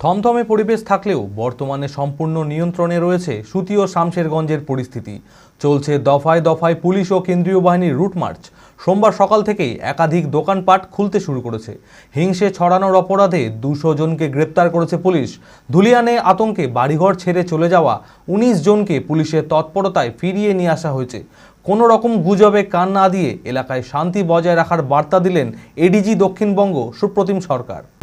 থমথমে পরিবেশ থাকলেও বর্তমানে সম্পূর্ণ নিয়ন্ত্রণে রয়েছে সুতি ও শামশেরগঞ্জের পরিস্থিতি। চলছে দফায় দফায় পুলিশ ও কেন্দ্রীয় বাহিনীর রুট মার্চ। সোমবার সকাল থেকেই একাধিক দোকানপাট খুলতে শুরু করেছে। হিংসে ছড়ানোর অপরাধে দুশো জনকে গ্রেপ্তার করেছে পুলিশ। ধুলিয়ানে আতঙ্কে বাড়িঘর ছেড়ে চলে যাওয়া উনিশ জনকে পুলিশের তৎপরতায় ফিরিয়ে নিয়ে আসা হয়েছে। কোনো রকম গুজবে কান না দিয়ে এলাকায় শান্তি বজায় রাখার বার্তা দিলেন এডিজি দক্ষিণবঙ্গ সুপ্রতিম সরকার।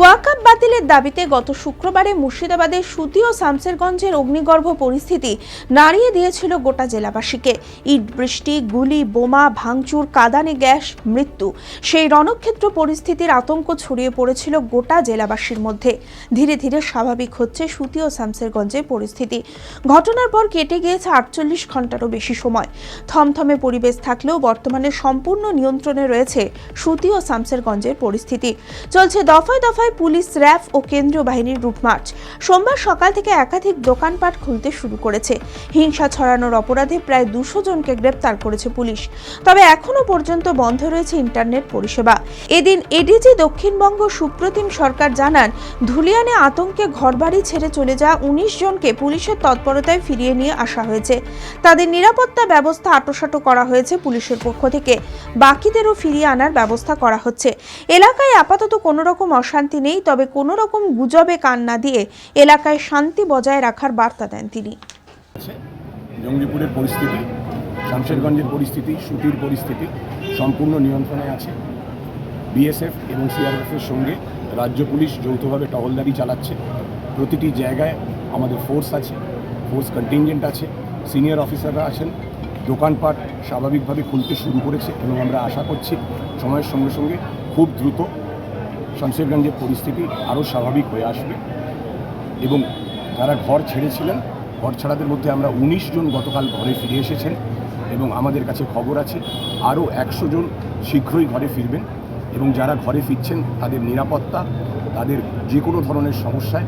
ওয়াকাপ বাতিলের দাবিতে গত শুক্রবারে মুর্শিদাবাদের সুতি ও শামসেরগঞ্জের অগ্নিগর্ভ পরিস্থিতি নাড়িয়ে দিয়েছিল গোটা জেলাবাসীকে। ইট, বৃষ্টি, গুলি, বোমা, ভাঙচুর, কাদানে গ্যাস, মৃত্যু। সেই রণক্ষেত্র পরিস্থিতির আতঙ্ক ছড়িয়ে পড়েছিল গোটা জেলাবাসীর মধ্যে। ধীরে ধীরে স্বাভাবিক হচ্ছে সুতি ও শামসেরগঞ্জের পরিস্থিতি। ঘটনার পর কেটে গিয়েছে আটচল্লিশ ঘন্টারও বেশি সময়। থমথমে পরিবেশ থাকলেও বর্তমানে সম্পূর্ণ নিয়ন্ত্রণে রয়েছে সুতি ও শামসেরগঞ্জের পরিস্থিতি। চলছে দফায় দফায় পুলিশ, র্যাফ ও কেন্দ্রীয় বাহিনীর রুট মার্চ। সোমবার সকাল থেকে একাধিক দোকানপাট খুলতে শুরু করেছে। হিংসা ছড়ানোর অপরাধে প্রায় দুশো জনকে গ্রেপ্তার করেছে পুলিশ। তবে এখনও পর্যন্ত বন্ধ রয়েছে ইন্টারনেট পরিষেবা। এদিন এডিজি দক্ষিণবঙ্গ সুপ্রতিম সরকার জানান, ধুলিয়ানে আতঙ্কে ঘরবাড়ি ছেড়ে চলে যাওয়া উনিশ জনকে পুলিশের তৎপরতায় ফিরিয়ে নিয়ে আসা হয়েছে। তাদের নিরাপত্তা ব্যবস্থা আটোসাটো করা হয়েছে পুলিশের পক্ষ থেকে। বাকিদেরও ফিরিয়ে আনার ব্যবস্থা করা হচ্ছে। এলাকায় আপাতত কোনো রকম অশান্তি নেই, তবে কোনো রকম গুজবে কান না দিয়ে এলাকায় শান্তি বজায় রাখার বার্তা দেন তিনি। জঙ্গিপুরের পরিস্থিতি, শামশেরগঞ্জের পরিস্থিতি, সুতির পরিস্থিতি সম্পূর্ণ নিয়ন্ত্রণে আছে। বিএসএফ এবং সিআরএফের সঙ্গে রাজ্য পুলিশ যৌথভাবে টহলদারি চালাচ্ছে। প্রতিটি জায়গায় আমাদের ফোর্স আছে ফোর্স কন্টিনজেন্ট আছে সিনিয়র অফিসাররা আছেন। দোকানপাট স্বাভাবিকভাবে খুলতে শুরু করেছে এবং আমরা আশা করছি সময়ের সঙ্গে সঙ্গে খুব দ্রুত শামশেরগঞ্জের পরিস্থিতি আরও স্বাভাবিক হয়ে আসবে। এবং যারা ঘর ছেড়েছিলেন, ঘর ছাড়াদের মধ্যে আমরা উনিশ জন গতকাল ঘরে ফিরে এসেছেন এবং আমাদের কাছে খবর আছে, আরও একশো জন শীঘ্রই ঘরে ফিরবেন এবং যারা ঘরে ফিরছেন তাদের নিরাপত্তা তাদের যে কোনো ধরনের সমস্যায়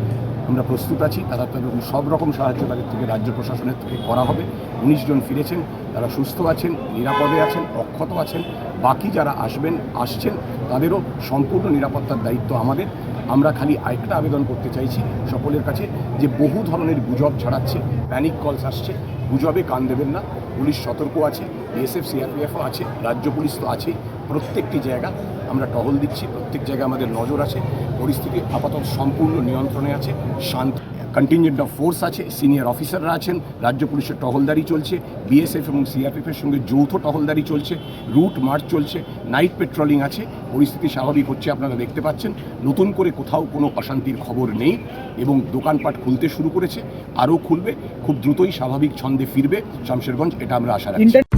আমরা প্রস্তুত আছি। তারা তাদের সব রকম সাহায্য তাদের থেকে রাজ্য প্রশাসনের থেকে করা হবে। উনিশ জন ফিরেছেন, তারা সুস্থ আছেন, নিরাপদে আছেন, অক্ষত আছেন। বাকি যারা আসবেন, আসছেন, তাদেরও সম্পূর্ণ নিরাপত্তার দায়িত্ব আমাদের। আমরা খালি আরেকটা আবেদন করতে চাইছি সকলের কাছে যে বহু ধরনের গুজব ছড়াচ্ছে প্যানিক কলস আসছে, গুজবে কান দেবেন না। পুলিশ সতর্ক আছে বিএসএফ সিআরপিএফও আছে, রাজ্য পুলিশ তো আছেই। প্রত্যেকটি জায়গা আমরা টহল দিচ্ছি, প্রত্যেক জায়গায় আমাদের নজর আছে, পরিস্থিতি আপাতত সম্পূর্ণ নিয়ন্ত্রণে আছে, শান্ত কন্টিনজেন্ট অফ ফোর্স আছে সিনিয়র অফিসাররা আছেন, রাজ্য পুলিশের টহলদারি চলছে বিএসএফ এবং সিআরপিএফের সঙ্গে যৌথ টহলদারি চলছে রুট মার্চ চলছে নাইট পেট্রোলিং আছে, পরিস্থিতি স্বাভাবিক হচ্ছে আপনারা দেখতে পাচ্ছেন, নতুন করে কোথাও কোনো অশান্তির খবর নেই এবং দোকানপাট খুলতে শুরু করেছে, আরও খুলবে, খুব দ্রুতই স্বাভাবিক ছন্দে ফিরবে, শামশেরগঞ্জ, এটা আমরা আশা রাখছি।